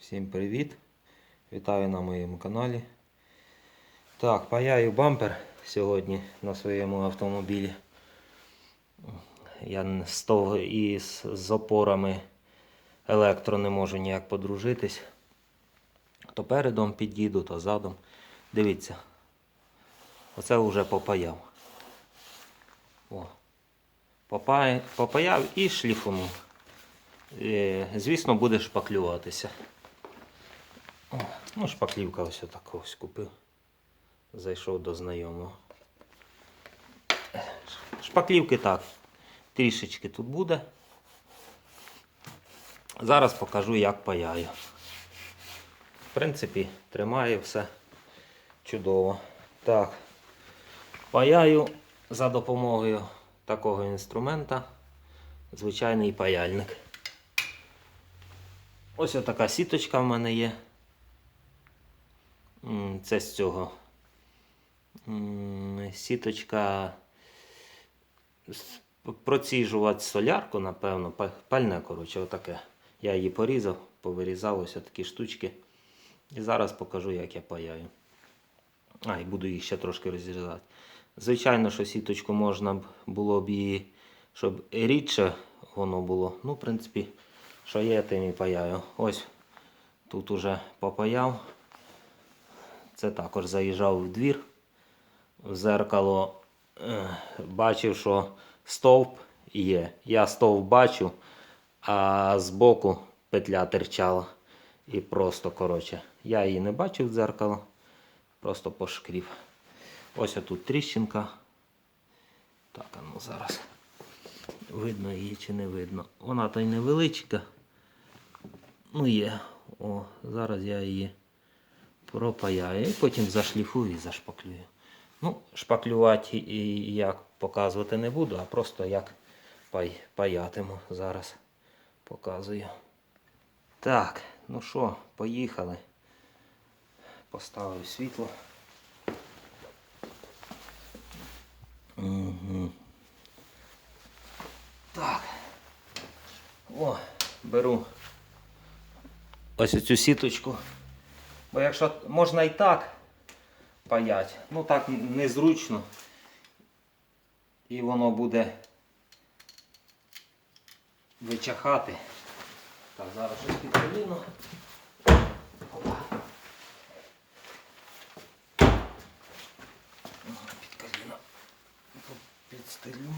Всім привіт! Вітаю на моєму каналі. Так, паяю бампер сьогодні на своєму автомобілі. Я з того і з, з опорами електро не можу ніяк подружитись. То передом під'їду, то задом. Дивіться. Оце вже попаяв. О. Попаяв і шліфунув. Е, Звісно, буде шпаклюватися. О, ну, шпаклівка ось така ось купив. Зайшов до знайомого. Шпаклівки так. Трішечки тут буде. Зараз покажу, як паяю. В принципі, тримає все чудово. Так. Паяю за допомогою такого інструмента. Звичайний паяльник. Ось така сіточка в мене є. Це з цього. Сіточка проціжувати солярку, напевно, пальне, коротше, отаке. Я її порізав, повирізав ось такі штучки. І зараз покажу, як я паяю. А, і буду їх ще трошки розрізати. Звичайно, що сіточку можна було б її, щоб рідше воно було. Ну, в принципі, що є, тим і паяю. Ось тут уже попаяв. Це також заїжджав в двір. В зеркало е, бачив, що стовп є. Я стовп бачу, а збоку петля терчала. І просто, коротше, я її не бачив в дзеркало, просто пошкрів. Ось отут тріщинка. Так, а ну зараз. Видно її чи не видно. Вона то й невеличка. Ну є. О, зараз я її пропаяю і потім зашліфую і зашпаклюю. Ну, шпаклювати і як показувати не буду, а просто як пай, паятиму зараз показую. Так, ну що, поїхали. Поставив світло. Угу. Так. О, беру ось цю сіточку. Бо якщо можна і так паять, ну так незручно. І воно буде вичахати. Так, зараз щось підколіно. Опа. Під коліно. Підстелю.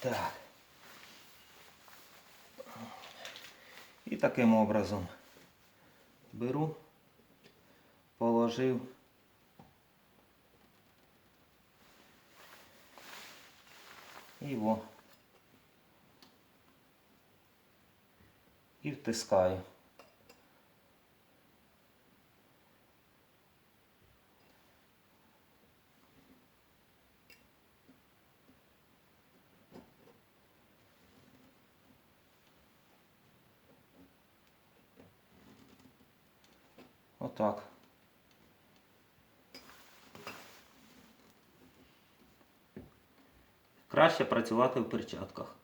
Так. Таким образом беру, положив. І во. І втискаю. Отак. Краще працювати в перчатках.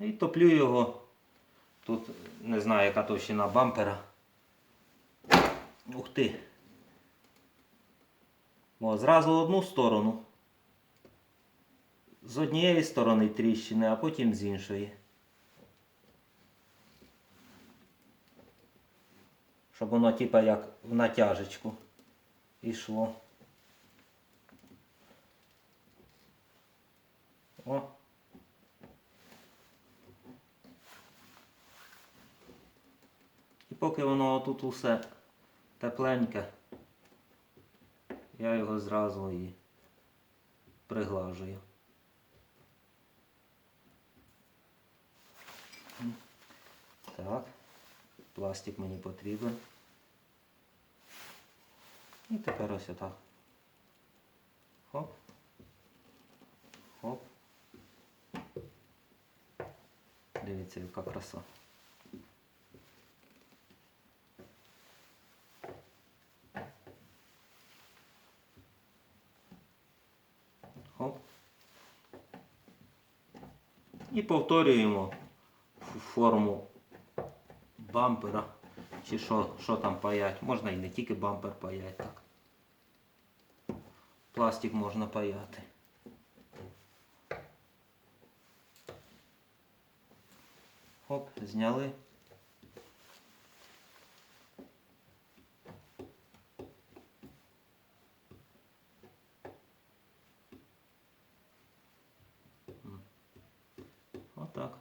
І топлю його. Тут не знаю, яка товщина бампера. Ух ти. О, зразу одну сторону. З однієї сторони тріщини, а потім з іншої. Щоб воно типа як в натяжечку йшло. О. І поки воно тут усе тепленьке, я його зразу і приглажую. Так, пластик мені потрібен. І тепер ось отак. Хоп. Хоп. Дивіться, яка краса. Хоп. І повторюємо форму бампера. Чи що, там паять. Можна і не тільки бампер паять так. Пластик можна паяти. Оп, зняли. Отак.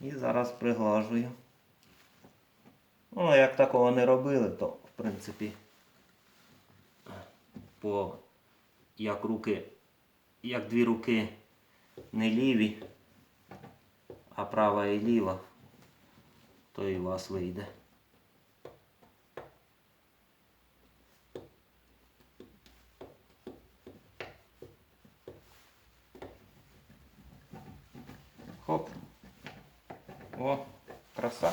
І зараз приглажую. Ну, як такого не робили, то в принципі по як руки, як дві руки не ліві, а права і ліва, то і у вас вийде. Хоп. О, краса.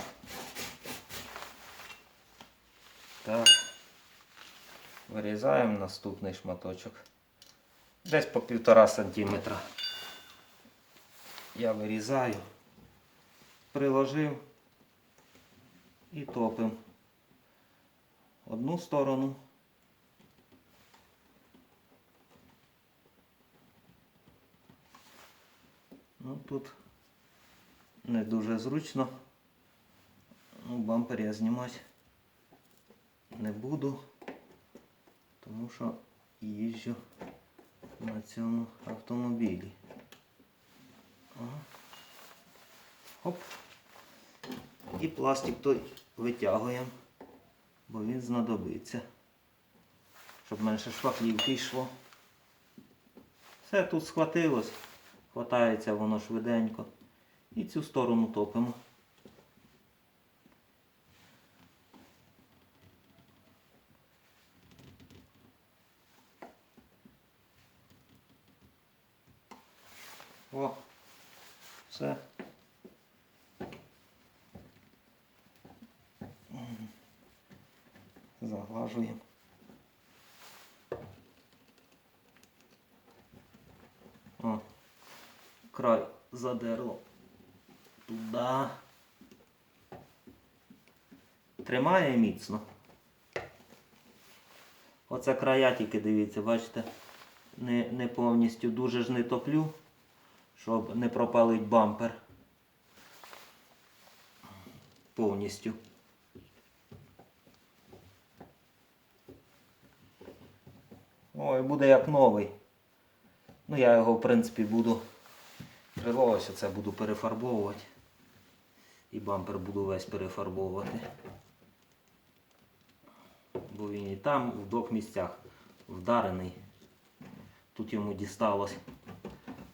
Так. Вирізаємо наступний шматочок. Десь по півтора сантиметра. Я вирізаю, приложив і топим одну сторону. Ну тут не дуже зручно. Ну, бампер я знімати не буду, тому що їжджу на цьому автомобілі. Ага. Хоп. І пластик той витягуємо, бо він знадобиться, щоб менше шпаклівки йшло. Все тут схватилось, хватається воно швиденько. І цю сторону топимо. О, все. М. Заглажуємо. О, край задерло. Туди. Тримає міцно. Оце края тільки дивіться, бачите, не, не повністю дуже ж не топлю, щоб не пропалить бампер. Повністю. Ой, буде як новий. Ну я його в принципі буду крило ось це буду перефарбовувати. І бампер буду весь перефарбовувати. Бо він і там в двох місцях вдарений. Тут йому дісталось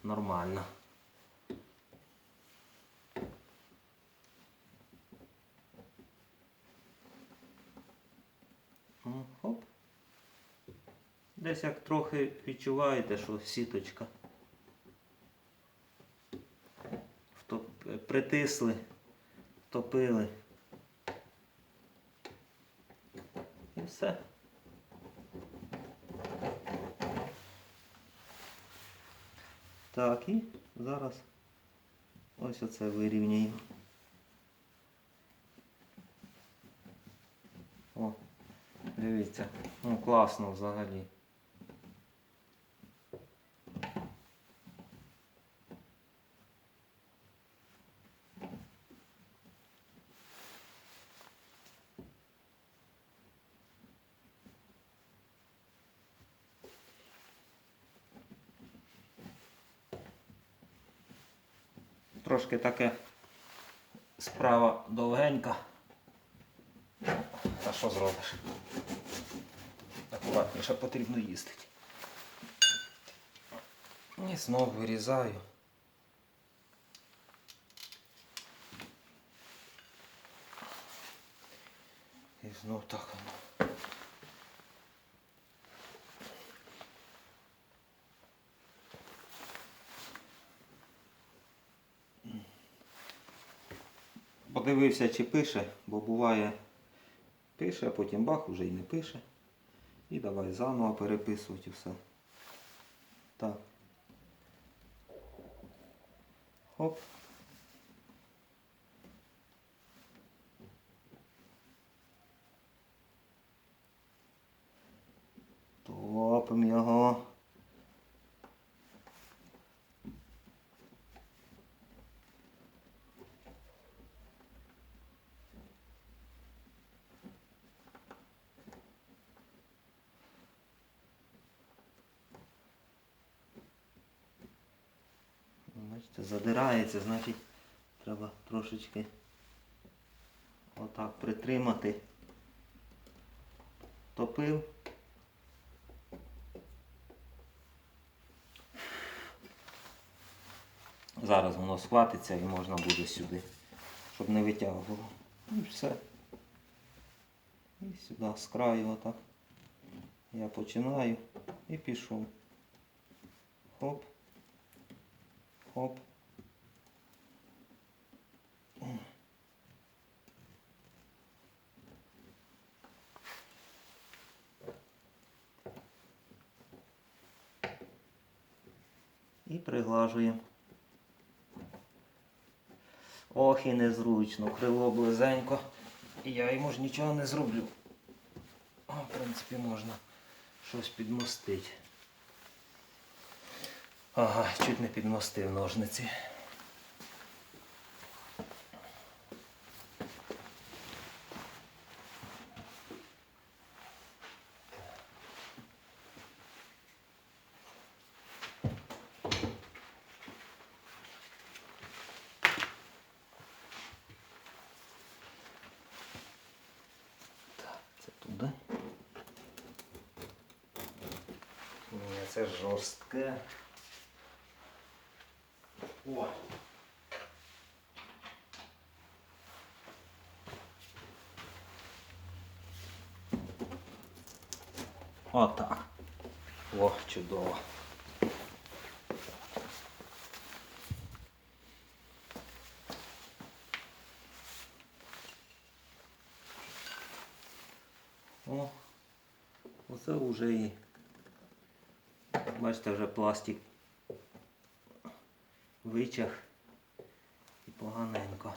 нормально. М, Хоп. Десь як трохи відчуваєте, що сіточка. Притисли, втопили. І все. Так, і зараз ось оце вирівняємо. О, дивіться, ну класно взагалі. Трошки таке справа довгенька. Та що зробиш? Акуратніше потрібно їздити. І знову вирізаю. І знов так воно. Подивився, чи пише, бо буває пише, а потім бах уже і не пише. І давай заново переписувати все. Так. Хоп. Топим його. Бачите, задирається, значить треба трошечки отак притримати. Топив. Зараз воно схватиться і можна буде сюди, щоб не витягувало. І все. І сюди з краю отак. Я починаю і пішов. Хоп. Хоп. І приглажуємо. Ох, і незручно, крило близенько. І я йому ж нічого не зроблю. О, в принципі, можна щось підмостити. Ага, чуть не підмостив ножниці. Жорстке. О. Отак. О, чудово. Бачите, вже пластик витяг і поганенько.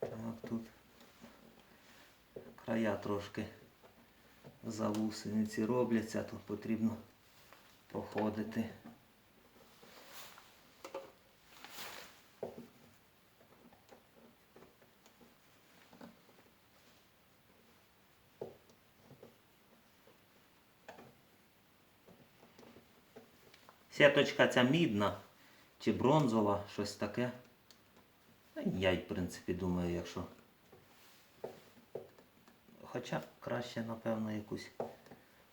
Так, тут края трошки завусениці робляться, тут потрібно проходити. Сіточка ця мідна чи бронзова, щось таке. Я й в принципі думаю, якщо. Хоча краще, напевно, якусь,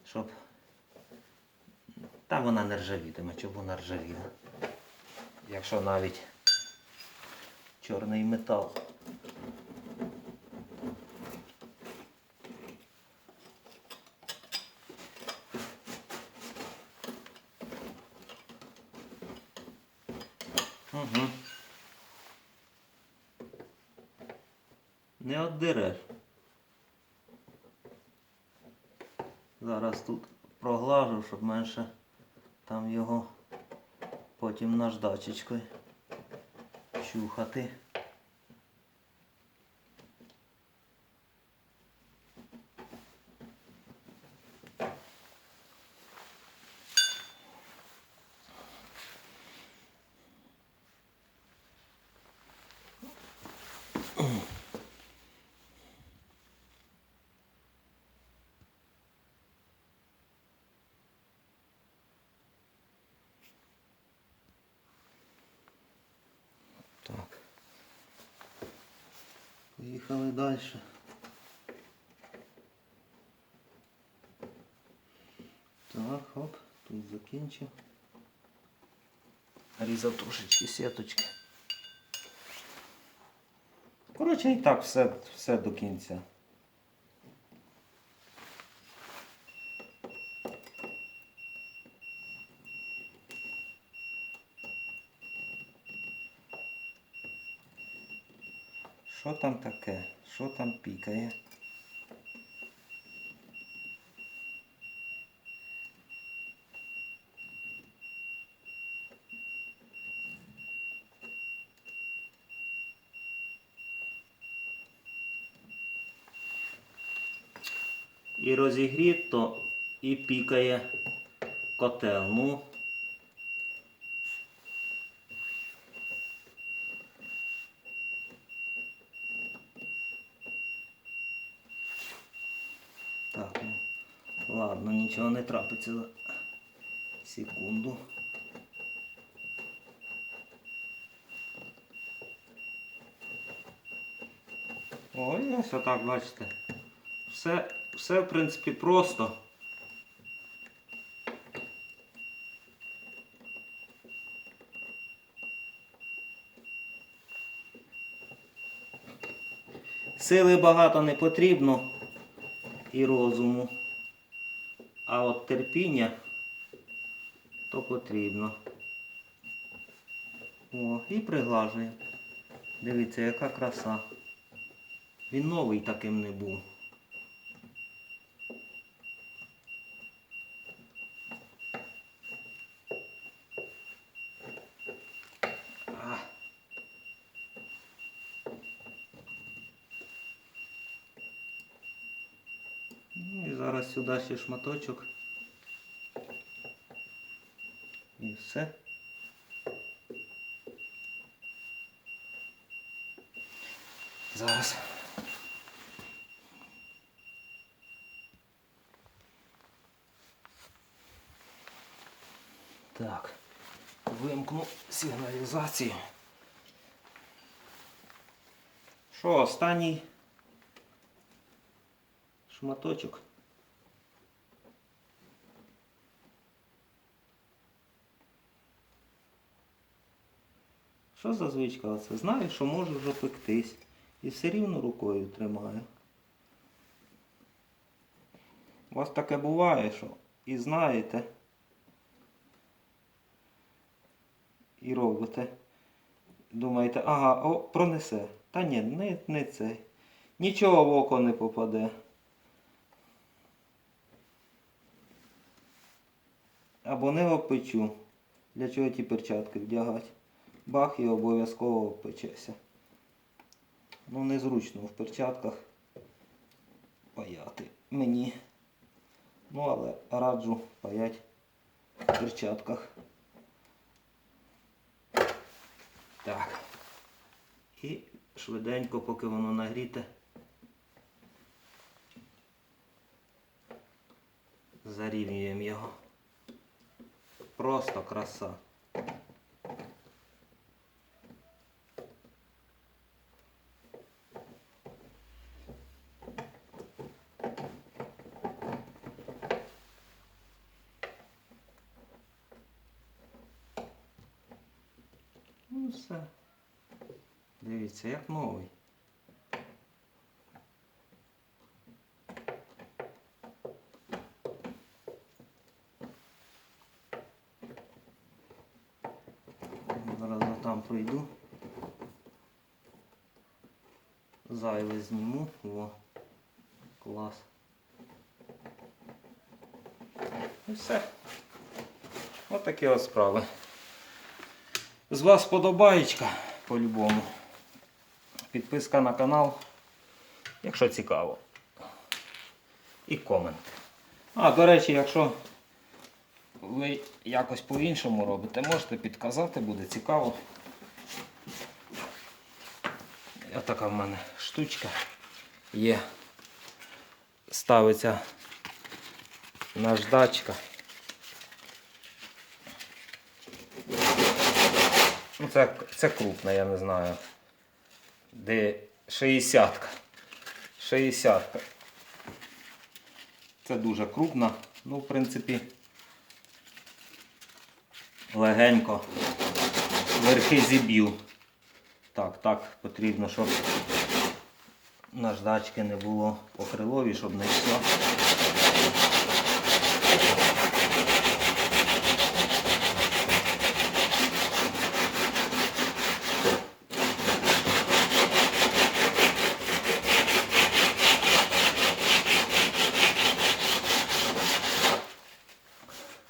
щоб. Та вона не ржавітиме, щоб вона ржавіла. Якщо навіть чорний метал. 4. Зараз тут проглажу, щоб менше там його потім наждачечкою чухати. Поїхали далі. Так, хоп, тут закінчив. Різав трошечки сіточки. Коротше, і так все, все до кінця. Що там таке? Що там пікає? І розігріто, і пікає котел. Ну, Так, ну, ладно, нічого не трапиться за секунду. Ой, ось отак, бачите. Все, все, в принципі, просто. Сили багато не потрібно і розуму. А от терпіння то потрібно. О, і приглажує. Дивіться, яка краса. Він новий таким не був. А. Ну сюди ще шматочок. І все. Зараз. Так, вимкну сигналізацію. Що, останній шматочок? Що за звичка оце? Знаю, що можу вже пектись. І все рівно рукою тримаю. У вас таке буває, що і знаєте, і робите. Думаєте, ага, о, пронесе. Та ні, не, не цей. Нічого в око не попаде. Або не обпечу. Для чого ті перчатки вдягати? Бах і обов'язково обпечеся. Ну, незручно в перчатках паяти мені. Ну, але раджу паять в перчатках. Так. І швиденько, поки воно нагріте, зарівнюємо його. Просто краса. Ну все. Дивіться, як новий. Зараз там. Зайве зніму. О, клас. І все. Ось такі от справи. З вас подобаєчка по-любому. Підписка на канал, якщо цікаво. І комент. А, до речі, якщо ви якось по-іншому робите, можете підказати, буде цікаво. Ось така в мене штучка є. Ставиться наждачка. Ну, це, це крупна, я не знаю. Де 60-ка. 60-ка. Це дуже крупна. Ну, в принципі, легенько. Верхи зіб'ю. Так, так потрібно, щоб наждачки не було покрилові, щоб не йшло.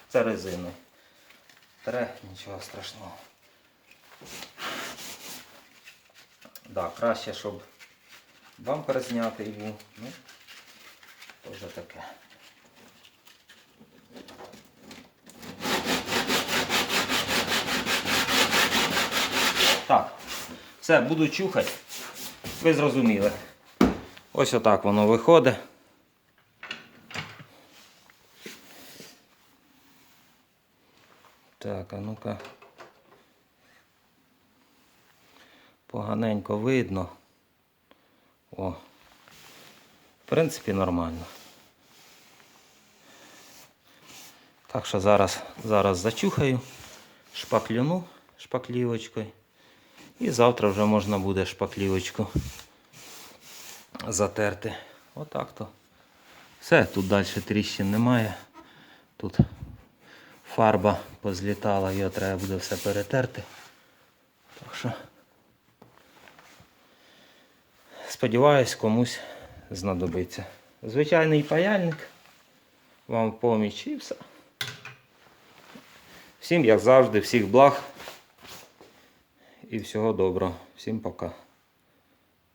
Це резини. Тре, нічого страшного. Да, краще, щоб бампер знятий був. Ну, вже таке. Так, все, буду чухати. Ви зрозуміли. Ось отак воно виходить. Так, а ну-ка. Поганенько видно. О. В принципі, нормально. Так що зараз, зараз зачухаю, шпаклюну шпаклівочкою. І завтра вже можна буде шпаклівочку затерти. Отак то. Все, тут далі тріщин немає. Тут фарба позлітала, його треба буде все перетерти. Так що сподіваюсь, комусь знадобиться. Звичайний паяльник. Вам в поміч і все. Всім, як завжди, всіх благ і всього доброго. Всім пока.